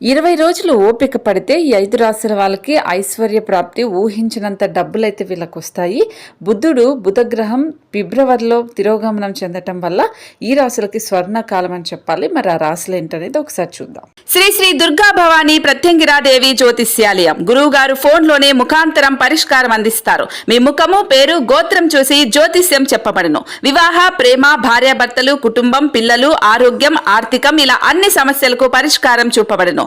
ఇరవై రోజులు ఓపిక పడితే ఈ ఐదు రాసిన వాళ్ళకి ఐశ్వర్య ప్రాప్తి ఊహించినంత డబ్బులైతే వీళ్ళకు వస్తాయి బుద్ధుడు బుధగ్రహం ఫిబ్రవరిలో తిరోగమనం చెందటం వల్ల ఈ రాశులకి స్వర్ణకాలం అని చెప్పాలి. మరి ఆ రాశులు ఏంటనేది ఒకసారి చూద్దాం. శ్రీ శ్రీ దుర్గా భవానీ ప్రత్యంగిరాదేవి జ్యోతిష్యాలయం. గురువు గారు ఫోన్లోనే ముఖాంతరం పరిష్కారం అందిస్తారు. మీ ముఖము పేరు గోత్రం చూసి జ్యోతిష్యం చెప్పబడును. వివాహ ప్రేమ భార్యాభర్తలు కుటుంబం పిల్లలు ఆరోగ్యం ఆర్థికం ఇలా అన్ని సమస్యలకు పరిష్కారం చూపబడును.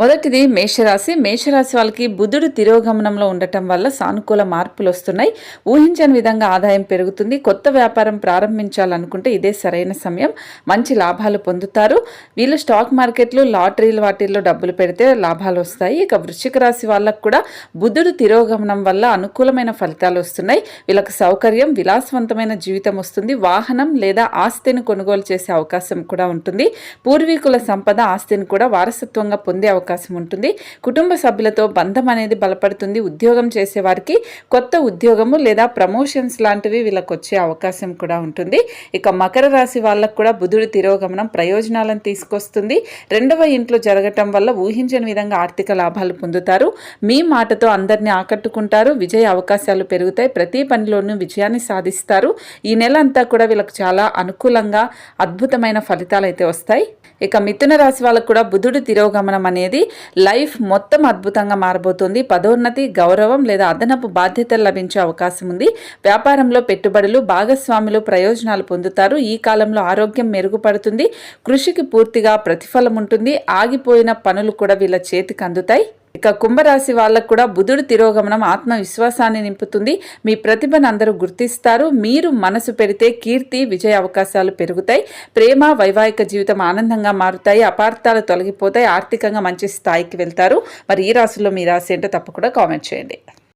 మొదటిది మేషరాశి. మేషరాశి వాళ్ళకి బుధుడు తిరోగమనంలో ఉండటం వల్ల సానుకూల మార్పులు వస్తున్నాయి. ఊహించని విధంగా ఆదాయం పెరుగుతుంది. కొత్త వ్యాపారం ప్రారంభించాలనుకుంటే ఇదే సరైన సమయం. మంచి లాభాలు పొందుతారు. వీళ్ళు స్టాక్ మార్కెట్లు లాటరీలు వాటిల్లో డబ్బులు పెడితే లాభాలు వస్తాయి. ఇక వృశ్చిక రాశి వాళ్ళకు కూడా బుధుడు తిరోగమనం వల్ల అనుకూలమైన ఫలితాలు వస్తున్నాయి. వీళ్ళకి సౌకర్యం విలాసవంతమైన జీవితం వస్తుంది. వాహనం లేదా ఆస్తిని కొనుగోలు చేసే అవకాశం కూడా ఉంటుంది. పూర్వీకుల సంపద ఆస్తిని కూడా వారసత్వంగా పొందే అవకాశం అవకాశం ఉంటుంది. కుటుంబ సభ్యులతో బంధం అనేది బలపడుతుంది. ఉద్యోగం చేసే వారికి కొత్త ఉద్యోగము లేదా ప్రమోషన్స్ లాంటివి వీళ్ళకి వచ్చే అవకాశం కూడా ఉంటుంది. ఇక మకర రాశి వాళ్ళకు కూడా బుధుడు తిరోగమనం ప్రయోజనాలను తీసుకొస్తుంది. రెండవ ఇంట్లో జరగటం వల్ల ఊహించని విధంగా ఆర్థిక లాభాలు పొందుతారు. మీ మాటతో అందరినీ ఆకట్టుకుంటారు. విజయ అవకాశాలు పెరుగుతాయి. ప్రతి పనిలోనూ విజయాన్ని సాధిస్తారు. ఈ నెల అంతా కూడా వీళ్ళకి చాలా అనుకూలంగా అద్భుతమైన ఫలితాలు అయితే వస్తాయి. ఇక మిథున రాశి వాళ్ళకు కూడా బుధుడు తిరోగమనం అనేది లైఫ్ మొత్తం అద్భుతంగా మారబోతుంది. పదోన్నతి గౌరవం లేదా అదనపు బాధ్యతలు లభించే అవకాశం ఉంది. వ్యాపారంలో పెట్టుబడులు భాగస్వాములు ప్రయోజనాలు పొందుతారు. ఈ కాలంలో ఆరోగ్యం మెరుగుపడుతుంది. కృషికి పూర్తిగా ప్రతిఫలం ఉంటుంది. ఆగిపోయిన పనులు కూడా వీళ్ళ చేతికి అందుతాయి. ఇక కుంభరాశి వాళ్ళకు కూడా బుధుడు తిరోగమనం ఆత్మవిశ్వాసాన్ని నింపుతుంది. మీ ప్రతిభను అందరూ గుర్తిస్తారు. మీరు మనసు పెడితే కీర్తి విజయ అవకాశాలు పెరుగుతాయి. ప్రేమ వైవాహిక జీవితం ఆనందంగా మారుతాయి. అపార్థాలు తొలగిపోతాయి. ఆర్థికంగా మంచి స్థాయికి వెళ్తారు. మరి ఈ రాశిలో మీ రాశి ఏంటో తప్పకుండా కామెంట్ చేయండి.